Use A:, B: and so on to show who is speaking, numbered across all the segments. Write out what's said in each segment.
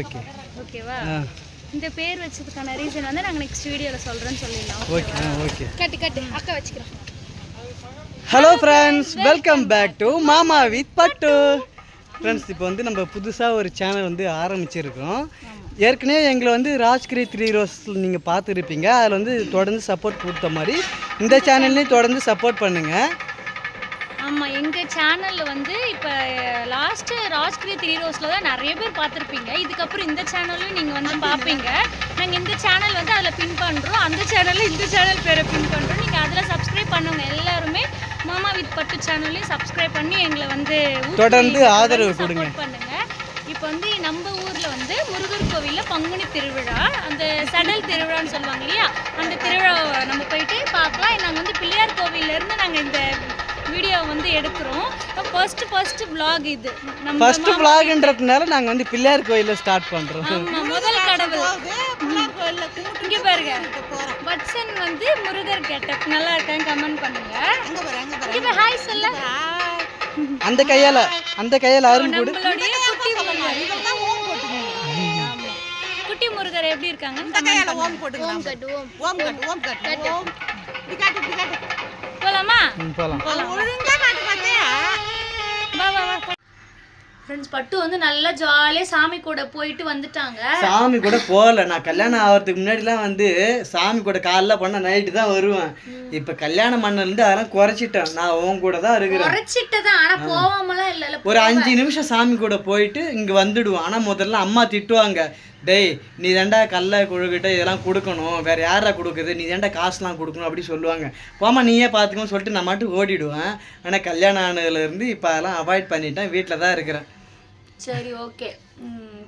A: Okay.
B: ஓகேவா? இந்த பேர் வச்சதுக்கான ரீசன் வந்து நாங்கள் நெக்ஸ்ட் வீடியோவில் சொல்கிறேன்னு சொல்லிடலாம்.
A: Okay okay.
B: கட்டு கட்டு. அக்கா வச்சுக்கிறேன்
A: hello friends welcome back to Mama with Pattu friends இப்போ வந்து நம்ம புதுசாக ஒரு சேனல் வந்து ஆரம்பிச்சிருக்கோம். ஏற்கனவே எங்களை வந்து ராஜ்கிரி த்ரீ ரோஸ் நீங்கள் பார்த்துருப்பீங்க. அதில் வந்து தொடர்ந்து சப்போர்ட் கொடுத்த மாதிரி இந்த சேனல்லையும் தொடர்ந்து சப்போர்ட் பண்ணுங்கள்
B: ஆமாம் எங்கள் சேனலில் வந்து இப்போ லாஸ்ட்டு ராஜ்கிரி த்ரீ ரோஸில் தான் நிறைய பேர் பார்த்துருப்பீங்க. இதுக்கப்புறம் இந்த சேனல்லையும் நீங்கள் வந்து பார்ப்பீங்க. நாங்கள் இந்த சேனல் வந்து அதில் பின் பண்ணுறோம் அந்த சேனலில் இந்த சேனல் பேரை பின் பண்ணுறோம் நீங்கள் அதில் சப்ஸ்கிரைப் பண்ணவங்க எல்லாருமே மாமா வித் பட்டு சேனல்லையும் சப்ஸ்கிரைப் பண்ணி எங்களை வந்து
A: தொடர்ந்து ஆதரவு கொடுங்க.
B: பண்ணுங்க. இப்போ வந்து நம்ம ஊர்ல வந்து முருகர் கோவில்ல பங்குனி திருவிழா அந்த சடல் திருவிழான்னு சொல்லுவாங்க இல்லையா? அந்த திருவிழாவை நம்ம போயிட்டு பார்க்கலாம். நாங்கள் வந்து பிள்ளையார் கோவில்ல இருந்து நாங்கள் இந்த எடுக்கிறோம். ஃபர்ஸ்ட் ஃபர்ஸ்ட் vlog இது. நம்ம
A: ஃபர்ஸ்ட் vlogன்றதுனால நாங்கள் வந்து பிள்ளையார் கோயிலில் ஸ்டார்ட் பண்ணுறோம்
B: ஆமா, முதல் கடவுள். இங்க பாருங்க. பட்சன் வந்து முருகர் கெட்டப் நல்லா இருக்கான்னு கமெண்ட் பண்ணுங்க. இங்க ஹாய் சொல்ல.
A: அந்த கையால் அந்த கையால் அருள் கொடு.
B: நம்மளுடைய குட்டி முருகர். குட்டி முருகர் எப்படி இருக்காங்கன்னு comment பண்ணுங்க. ஓம் போலாமா? ஃப்ரெண்ட்ஸ் பட்டு வந்து நல்லா ஜாலியா சாமி கூட போயிட்டு வந்துட்டாங்க.
A: சாமி கூட போகல. நான் கல்யாணம் ஆகிறதுக்கு முன்னாடிலாம் வந்து சாமி கூட காலைல பண்ண நைட்டு தான் வருவேன். இப்போ கல்யாணம் பண்ணலேருந்து அதெல்லாம் குறைச்சிட்டேன். நான் உன் கூட தான் இருக்கிறேன்.
B: குறைச்சிட்டதான் ஆனா போவாமலாம் இல்ல இல்ல
A: ஒரு அஞ்சு நிமிஷம் சாமி கூட போயிட்டு இங்கே வந்துடுவோம். ஆனால் முதல்ல அம்மா திட்டுவாங்க. டேய் நீ தாண்டா கல்ல குழுக்கிட்ட இதெல்லாம் கொடுக்கணும். வேற யாரா கொடுக்குது நீ தாண்டா காசுலாம் கொடுக்கணும். அப்படி சொல்லுவாங்க. போமா நீயே பார்த்துக்கணும் சொல்லிட்டு நான் மட்டும் ஓடிடுவேன். ஆனால் கல்யாணம் ஆனதுலேருந்து இப்போ அதெல்லாம் அவாய்ட் பண்ணிட்டேன். வீட்டில் தான் இருக்கிறேன்.
B: சரி ஓகே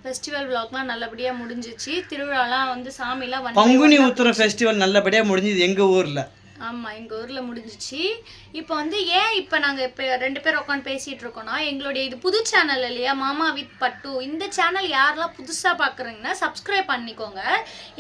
B: ஃபெஸ்டிவல் vlogலாம் நல்லபடியா முடிஞ்சிச்சு. திருவிழாலாம் வந்து சாமிலாம்
A: பங்குனி உத்திரம் ஃபெஸ்டிவல் நல்லபடியாக முடிஞ்சுது எங்கள் ஊரில்.
B: ஆமாம் எங்கள் ஊரில் முடிஞ்சிச்சு. இப்போ வந்து ஏன் இப்போ நாங்கள் இப்போ ரெண்டு பேர் உட்காந்து பேசிகிட்டு இருக்கோம்னா எங்களுடைய இது புது சேனல் இல்லையா? மாமா வித் பட்டு. இந்த சேனல் யாரெல்லாம் புதுசாக பார்க்குறீங்கன்னா சப்ஸ்கிரைப் பண்ணிக்கோங்க.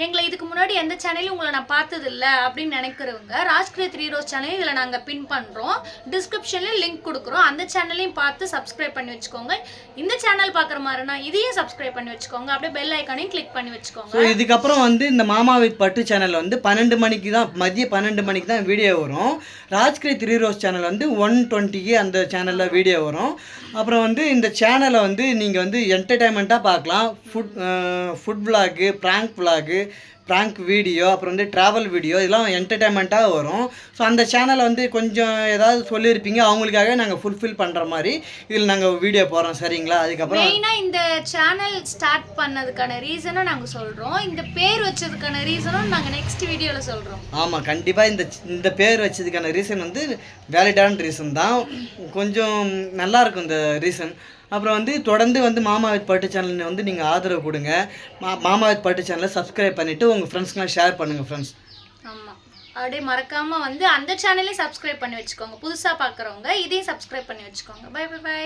B: எங்களை இதுக்கு முன்னாடி எந்த சேனலையும் உங்களை நான் பார்த்ததில்ல அப்படின்னு நினைக்கிறவங்க ராஜ்கிரே த்ரீ ரோஸ் சேனல் இதில் நாங்கள் பின் பண்ணுறோம் டிஸ்கிரிப்ஷன்லேயும் லிங்க் கொடுக்குறோம். அந்த சேனலையும் பார்த்து சப்ஸ்கிரைப் பண்ணி வச்சுக்கோங்க. இந்த சேனல் பார்க்குற மாதிரினா இதையும் சப்ஸ்கிரைப் பண்ணி வச்சுக்கோங்க. அப்படியே பெல் ஐக்கானையும் கிளிக் பண்ணி வச்சுக்கோங்க.
A: இதுக்கப்புறம் வந்து இந்த மாமா வித் பட்டு சேனல் வந்து பன்னெண்டு மணிக்கு தான் மதியம் பன்னெண்டு மணிக்கு தான் வீடியோ வரும். ராஜ்கிரி த்ரீ ரோஸ் சேனல் வந்து ஒன் டுவெண்ட்டிக்கு அந்த சேனலில் வீடியோ வரும். அப்புறம் வந்து இந்த சேனலை வந்து நீங்கள் வந்து என்டர்டைன்மெண்ட்டாக பார்க்கலாம். Food food vlog prank vlog prank video அப்புறம் வந்து ட்ராவல் வீடியோ இதெல்லாம் என்டர்டைன்மெண்ட்டாக வரும். ஸோ அந்த சேனலை வந்து கொஞ்சம் ஏதாவது சொல்லியிருப்பீங்க அவங்களுக்காக நாங்கள் ஃபுல்ஃபில் பண்ணுற மாதிரி இதில் நாங்கள் வீடியோ போடுறோம் சரிங்களா? அதுக்கப்புறம்
B: மெயினா இந்த சேனல் ஸ்டார்ட் பண்ணதுக்கான ரீசனும் நாங்க சொல்றோம். இந்த பேர் வச்சதுக்கான ரீசனும் நாங்க நெக்ஸ்ட் வீடியோல சொல்றோம்.
A: ஆமாம் கண்டிப்பாக இந்த இந்த பேர் வச்சதுக்கான ரீசன் வந்து வேலிடான ரீசன் தான். கொஞ்சம் நல்லா இருக்கும் இந்த ரீசன் அப்புறம் வந்து தொடர்ந்து வந்து மாமாவித் பாட்டு சேனல் வந்து நீங்கள் ஆதரவு கொடுங்க. மா மாமாவித் பாட்டு சேனலை சப்ஸ்கிரைப் பண்ணிவிட்டு உங்கள் ஃப்ரெண்ட்ஸ்க்கெலாம் ஷேர் பண்ணுங்கள் ஃப்ரெண்ட்ஸ்
B: ஆமாம் அப்படியே மறக்காமல் வந்து அந்த சேனலையும் சப்ஸ்கிரைப் பண்ணி வச்சுக்கோங்க. புதுசாக பார்க்குறவங்க இதையும் சப்ஸ்கிரைப் பண்ணி வச்சுக்கோங்க. By by by